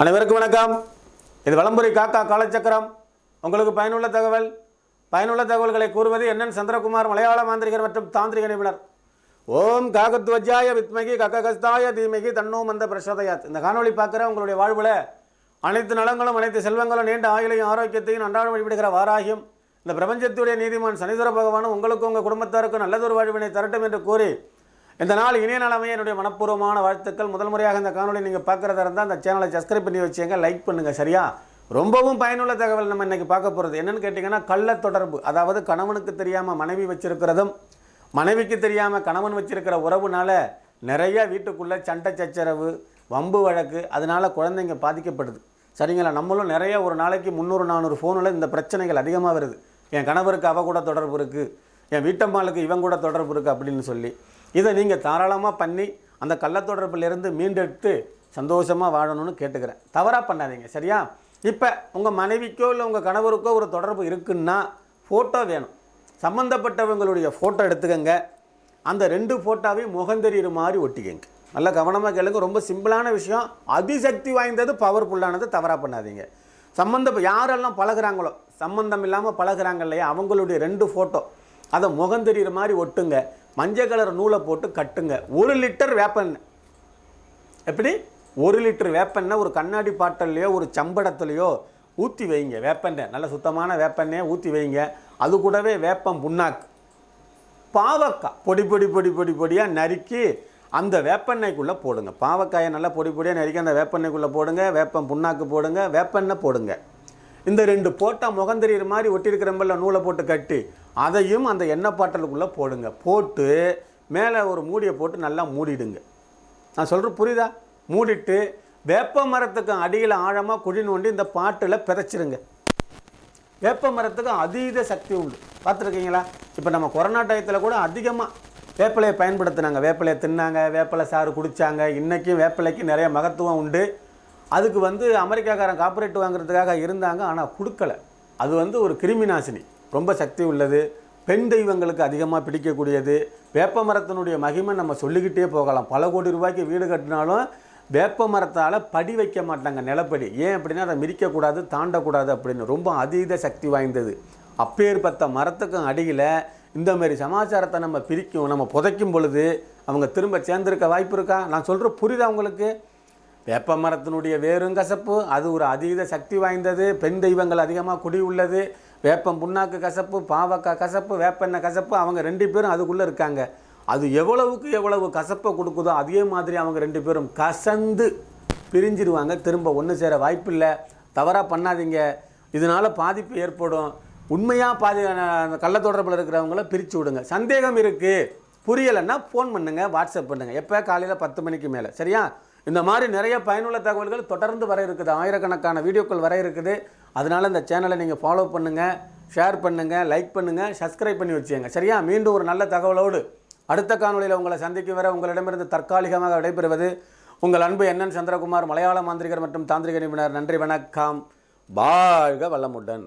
அனைவருக்கும் வணக்கம். இது வலம்புரி காக்கா காலச்சக்கரம் உங்களுக்கு பயனுள்ள தகவல். பயனுள்ள தகவல்களை கூறுவது என்னன் சந்திரகுமார் மலையாள மாந்திரிகர் மற்றும் தாந்திரிக நிபுணர். ஓம் காகத்வஜாய வித்மகி கக்ககஸ்தாய தீமகி தன்னோ மந்த பிரசோதயாத். இந்த காணொளி பார்க்குற உங்களுடைய வாழ்வில் அனைத்து நலங்களும் அனைத்து செல்வங்களும் நீண்ட ஆயுளையும் ஆரோக்கியத்தையும் அன்றாடம் வழிபடுகிற வாராகியும் இந்த பிரபஞ்சத்துடைய நீதிமான் சனீஸ்வர பகவானும் உங்களுக்கும் உங்கள் குடும்பத்தாருக்கும் நல்லதொரு வாழ்வினை தரட்டும் என்று கூறி இந்த நாள் இணைய நாளாமே என்னுடைய மனப்பூர்வமான வாழ்த்துக்கள். முதல் முறையாக இந்த காணொலி நீங்கள் பார்க்குறதா இருந்தால் அந்த சேனலை சப்ஸ்கிரைப் பண்ணி வச்சுங்க லைக் பண்ணுங்கள் சரியா? ரொம்பவும் பயனுள்ள தகவல் நம்ம இன்னைக்கு பார்க்க போகிறது என்னென்னு கேட்டிங்கன்னா கள்ள தொடர்பு அதாவது கணவனுக்கு தெரியாமல் மனைவி வச்சிருக்கிறதும் மனைவிக்கு தெரியாமல் கணவன் வச்சிருக்கிற உறவுனால நிறைய வீட்டுக்குள்ளே சண்டை சச்சரவு வம்பு வழக்கு அதனால் குழந்தைங்க பாதிக்கப்படுது. சரிங்களா? நம்மளும் நிறைய ஒரு நாளைக்கு முந்நூறு நானூறு ஃபோனில் இந்த பிரச்சனைகள் அதிகமாக வருது. என் கணவருக்கு அவ கூட தொடர்பு இருக்குது என் வீட்டம்மாளுக்கு இவன் கூட தொடர்பு இருக்குது அப்படின்னு சொல்லி. இதை நீங்கள் தாராளமாக பண்ணி அந்த கள்ளத்தொடர்பிலிருந்து மீண்டெடுத்து சந்தோஷமாக வாழணும்னு கேட்டுக்கிறேன். தவறாக பண்ணாதீங்க சரியா? இப்போ உங்கள் மனைவிக்கோ இல்லை உங்கள் கணவருக்கோ ஒரு தொடர்பு இருக்குன்னா ஃபோட்டோ வேணும். சம்மந்தப்பட்டவங்களுடைய ஃபோட்டோ எடுத்துக்கங்க. அந்த ரெண்டு ஃபோட்டோவையும் முகந்தெறிகிற மாதிரி ஒட்டிக்கங்க. நல்லா கவனமாக கேளுங்க. ரொம்ப சிம்பிளான விஷயம். அதிசக்தி வாய்ந்தது பவர்ஃபுல்லானது தவறாக பண்ணாதீங்க. சம்மந்த யாரெல்லாம் பழகுறாங்களோ சம்மந்தம் இல்லாமல் பழகிறாங்க இல்லையா? அவங்களுடைய ரெண்டு ஃபோட்டோ அதை முகந்தெறிகிற மாதிரி ஒட்டுங்க. மஞ்சள் கலர் நூலை போட்டு கட்டுங்க. ஒரு லிட்டர் வேப்பெண்ணெய். எப்படி? ஒரு லிட்டர் வேப்பெண்ணெய் ஒரு கண்ணாடி பாட்டல்லையோ ஒரு சம்படத்துலையோ ஊற்றி வைங்க. வேப்பெண்ணெய். நல்ல சுத்தமான வேப்பெண்ணெயை ஊற்றி வைங்க. அது கூடவே வேப்பம் புண்ணாக்கு. பாவக்காய். பொடி பொடி பொடி பொடி பொடியாக நறுக்கி அந்த வேப்பெண்ணெய்க்குள்ளே போடுங்க. பாவக்காயை நல்லா பொடி பொடியாக நறுக்கி அந்த வேப்பெண்ணெய்க்குள்ளே போடுங்க. வேப்பம் புண்ணாக்கு போடுங்க. வேப்பெண்ணெய் போடுங்க. இந்த ரெண்டு போட்டால் முகந்தெரியிற மாதிரி ஒட்டியிருக்கிறம்பல்ல நூலை போட்டு கட்டி அதையும் அந்த எண்ணெய் பாட்டலுக்குள்ளே போடுங்க. போட்டு மேலே ஒரு மூடியை போட்டு நல்லா மூடிடுங்க. நான் சொல்கிறேன் புரியுதா? மூடிட்டு வேப்ப மரத்துக்கு அடியில் ஆழமாக குழி நோண்டி இந்த பாட்டில் பிதைச்சிருங்க. வேப்ப மரத்துக்கு அதீத சக்தி உண்டு. பார்த்துருக்கீங்களா? இப்போ நம்ம கொரோனா டயத்தில் கூட அதிகமாக வேப்பிலையை பயன்படுத்தினாங்க. வேப்பிலையை தின்னாங்க வேப்பிலை சாறு குடித்தாங்க இன்றைக்கும் வேப்பிலைக்கு நிறைய மகத்துவம் உண்டு. அதுக்கு வந்து அமெரிக்காக்காரன் காப்பரேட் வாங்குறதுக்காக இருந்தாங்க ஆனால் கொடுக்கல. அது வந்து ஒரு கிருமி நாசினி ரொம்ப சக்தி உள்ளது. பெண் தெய்வங்களுக்கு அதிகமாக பிடிக்கக்கூடியது. வேப்ப மரத்தினுடைய மகிமை நம்ம சொல்லிக்கிட்டே போகலாம். பல கோடி ரூபாய்க்கு வீடு கட்டினாலும் வேப்ப மரத்தால் படி வைக்க மாட்டாங்க நிலப்படி. ஏன் அப்படின்னா அதை மிதிக்கக்கூடாது தாண்டக்கூடாது அப்படின்னு. ரொம்ப அதீத சக்தி வாய்ந்தது. அப்பேற்பட்ட மரத்துக்கும் அடியில் இந்த மாதிரி சமாச்சாரத்தை நம்ம பிரிக்கும் நம்ம புதைக்கும் பொழுது அவங்க திரும்ப சேர்ந்துருக்க வாய்ப்பு இருக்கா? நான் சொல்கிற புரியுதா உங்களுக்கு? வேப்ப மரத்தினுடைய வேரும் கசப்பு அது ஒரு அதீத சக்தி வாய்ந்தது. பெண் தெய்வங்கள் அதிகமாக குடி உள்ளது. வேப்பம் புண்ணாக்கு கசப்பு பாவக்காய் கசப்பு வேப்பெண்ணெய் கசப்பு அவங்க ரெண்டு பேரும் அதுக்குள்ளே இருக்காங்க. அது எவ்வளவுக்கு எவ்வளவு கசப்பை கொடுக்குதோ அதே மாதிரி அவங்க ரெண்டு பேரும் கசந்து பிரிஞ்சிருவாங்க. திரும்ப ஒன்று சேர வாய்ப்பில்லை. தவறாக பண்ணாதீங்க. இதனால் பாதிப்பு ஏற்படும். உண்மையாக பாதி கள்ள கள்ளத்தொடர்பில் இருக்கிறவங்கள பிரித்து விடுங்க. சந்தேகம் இருக்குது புரியலைன்னா ஃபோன் பண்ணுங்கள் வாட்ஸ்அப் பண்ணுங்கள் எப்போ? காலையில் பத்து மணிக்கு மேலே. சரியா? இந்த மாதிரி நிறைய பயனுள்ள தகவல்கள் தொடர்ந்து வர இருக்குது. ஆயிரக்கணக்கான வீடியோக்கள் வர இருக்குது. அதனால் இந்த சேனலை நீங்கள் ஃபாலோ பண்ணுங்கள் ஷேர் பண்ணுங்கள் லைக் பண்ணுங்கள் சப்ஸ்கிரைப் பண்ணி வச்சுங்க சரியா? மீண்டும் ஒரு நல்ல தகவலோடு அடுத்த காணொலியில் உங்களை சந்திக்கும் வர உங்களிடமிருந்து தற்காலிகமாக விடைபெறுவது உங்கள் அன்பு என்என் சந்திரகுமார் மலையாள மாந்திரிகர் மற்றும் தாந்திரிக நிபுணர். நன்றி வணக்கம். வாழ்க வளமுடன்.